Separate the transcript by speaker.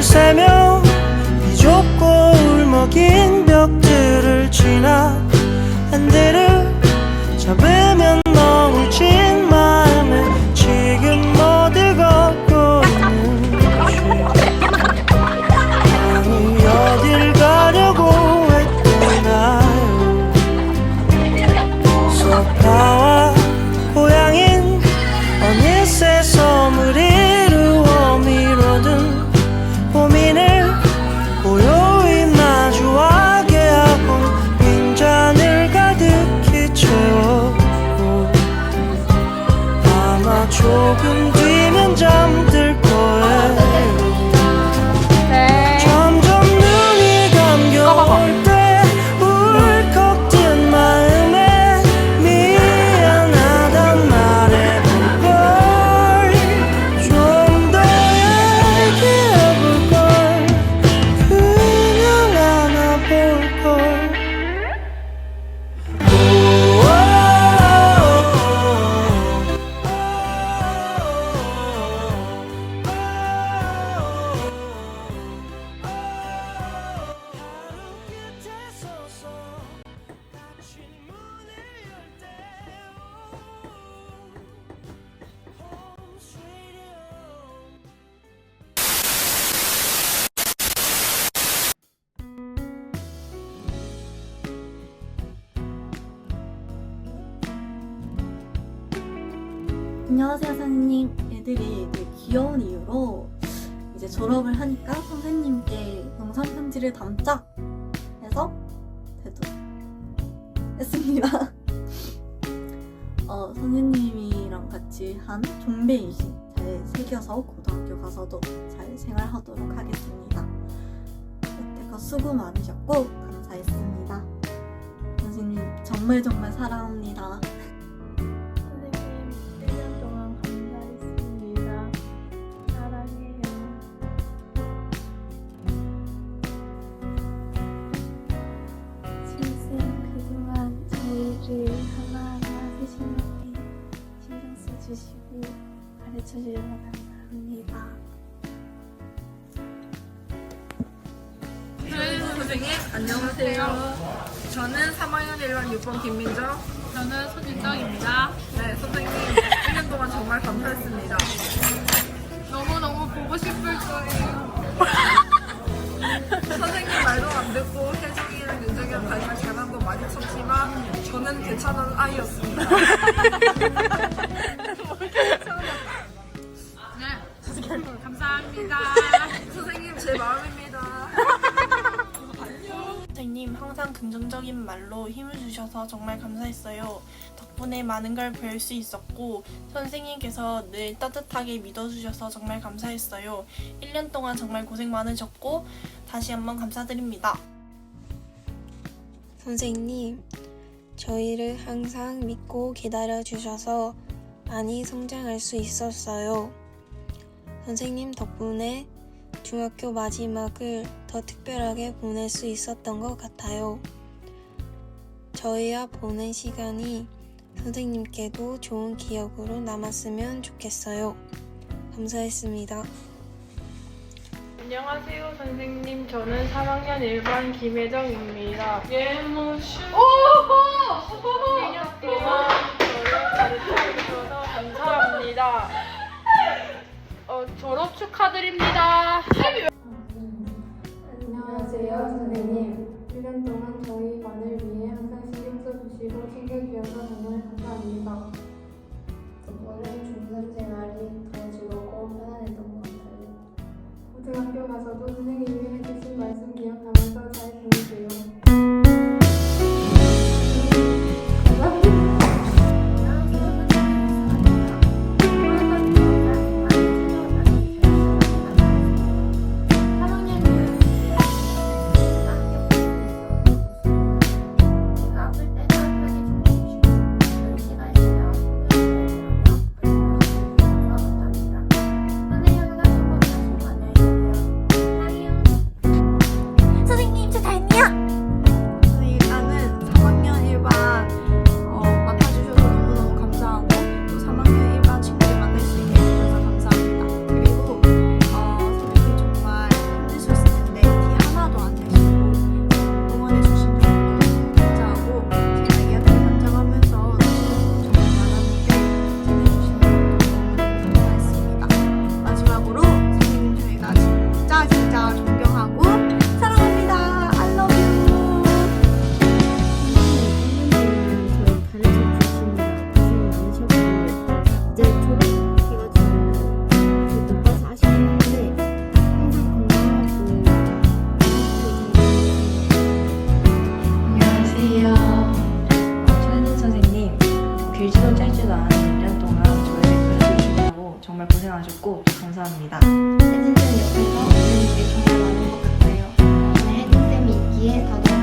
Speaker 1: 발걸음을 세며 비좁고 울먹인 벽들을 지나 핸들을 잡으
Speaker 2: 안녕하세요 선생님. 애들이 되게 귀여운 이유로 이제 졸업을 하니까 선생님께 영상 편지를 담자 해서 대도 했습니다. 어, 선생님이랑 같이 한 종배인식 잘 새겨서 고등학교 가서도 잘 생활하도록 하겠습니다. 여태껏 수고 많으셨고 감사했습니다. 선생님 정말 정말 사랑합니다
Speaker 3: 저희를 하나하나 세심하게 신경 써주시고 가르쳐 주셔서 감사합니다.
Speaker 4: 조혜진 선생님 안녕하세요. 저는 3학년 1반 6번 김민정.
Speaker 3: 저는 손진정입니다.
Speaker 4: 네 선생님 1년 동안 정말 감사했습니다.
Speaker 3: 너무너무 보고 싶을 거예요. 감사합니다.
Speaker 4: 선생님 제 마음입니다.
Speaker 5: 선생님 항상 긍정적인 말로 힘을 주셔서 정말 감사했어요. 덕분에 많은 걸 배울 수 있었고 선생님께서 늘 따뜻하게 믿어주셔서 정말 감사했어요. 1년 동안 정말 고생 많으셨고 다시 한번 감사드립니다.
Speaker 6: 선생님, 저희를 항상 믿고 기다려 주셔서 많이 성장할 수 있었어요. 선생님 덕분에 중학교 마지막을 더 특별하게 보낼 수 있었던 것 같아요. 저희와 보낸 시간이 선생님께도 좋은 기억으로 남았으면 좋겠어요. 감사했습니다.
Speaker 3: 안녕하세요 선생님. 저는 3학년 1반 김혜정입니다. 예무슈. 1년 동안 저를 가르쳐 주셔서 감사합니다. 어, 졸업 축하드립니다.
Speaker 7: 안녕하세요, 선생님. 1년 동안 저희 반을 위해 항상 신경 써주시고 챙겨주셔서 정말 감사합니다.
Speaker 8: 덕분에 중급 생활이 시도 짧지도 않은 1년 동안
Speaker 7: 저에게 그릇을 주느라고 정말 고생하셨고 감사합니다. 혜진쌤 옆에서 오늘
Speaker 8: 언니께
Speaker 9: 정말 많은 것 같아요. 오늘
Speaker 8: 혜진쌤이 있기에 더더욱